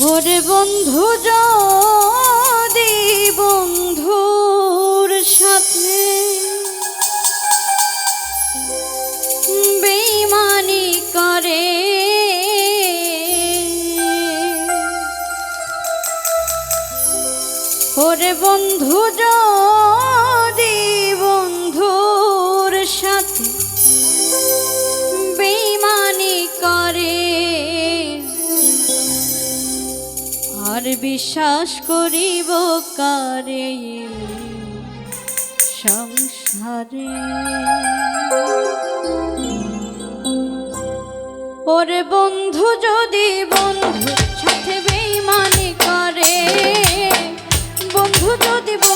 ভোরে বন্ধু যদি বন্ধুর সাথে বেইমানি করে ওরে বন্ধু যদি বিশ্বাস করিব কারে? সংসারে। ওরে বন্ধু যদি বন্ধু সাথে বেইমানি করে বন্ধু যদি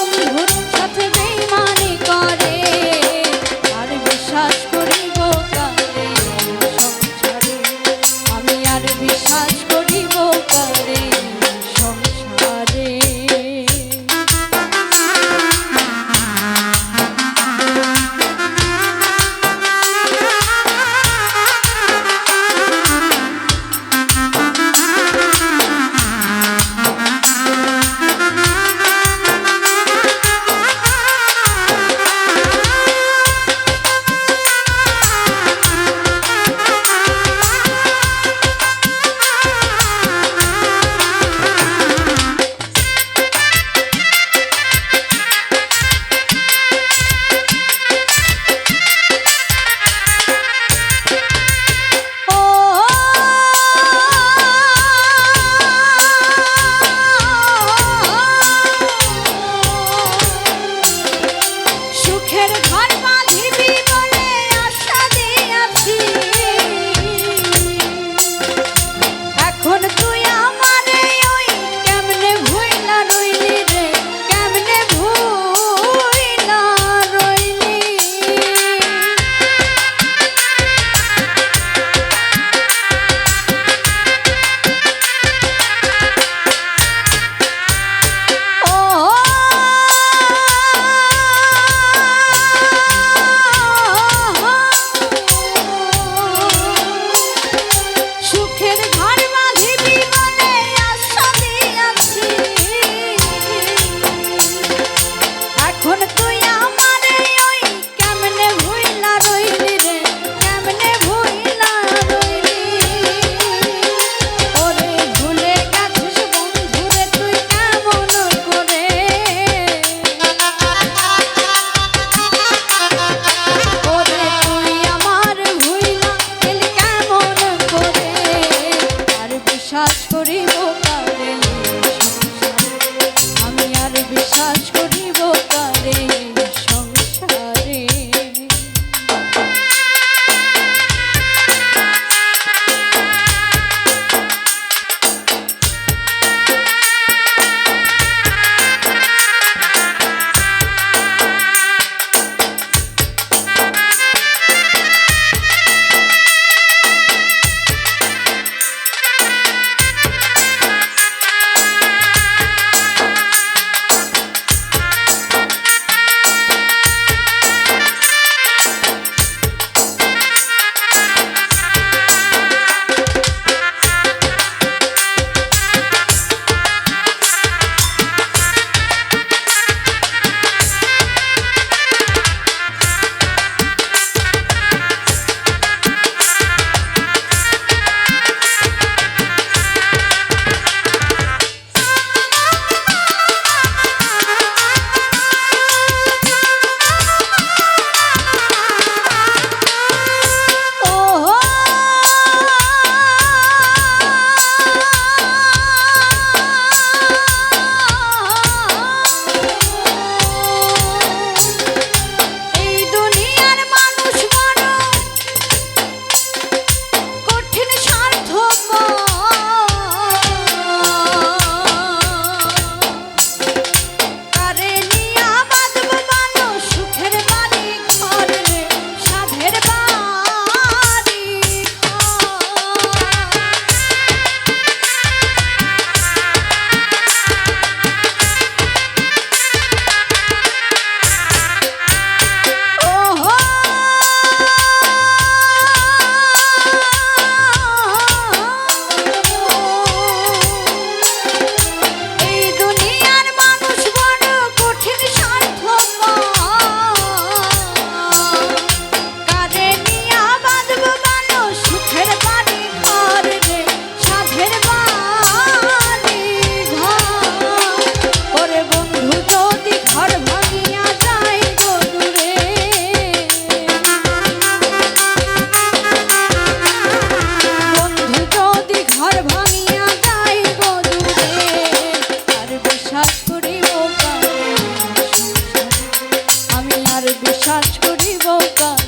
বিশ্বাস করিব কার?